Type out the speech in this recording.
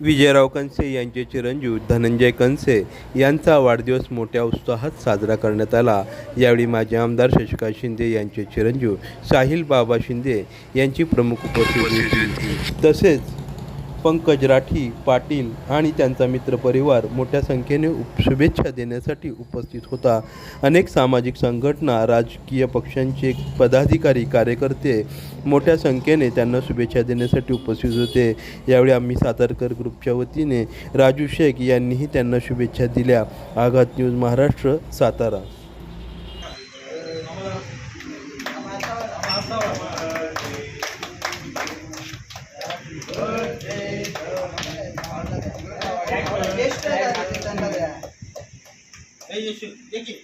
विजयराव कंसे यांचे चिरंजीव धनंजय कंसे यांचा वाढदिवस मोठ्या उत्साहात साजरा करण्यात आला. यावेळी माजी आमदार शशिकांत शिंदे यांचे चिरंजीव साहिल बाबा शिंदे यांची प्रमुख उपस्थिती होती. तसेच पंकज राठी पाटील आणि त्यांचा मित्रपरिवार मोठ्या संख्येने उप शुभेच्छा देण्यासाठी उपस्थित होता. अनेक सामाजिक संघटना राजकीय पक्षांचे पदाधिकारी कार्यकर्ते मोठ्या संख्येने त्यांना शुभेच्छा देण्यासाठी उपस्थित होते. यावेळी आम्ही सातारकर ग्रुपच्या वतीने राजू शेख यांनीही त्यांना शुभेच्छा दिल्या. आघात न्यूज महाराष्ट्र सातारा. Birthday. देखिए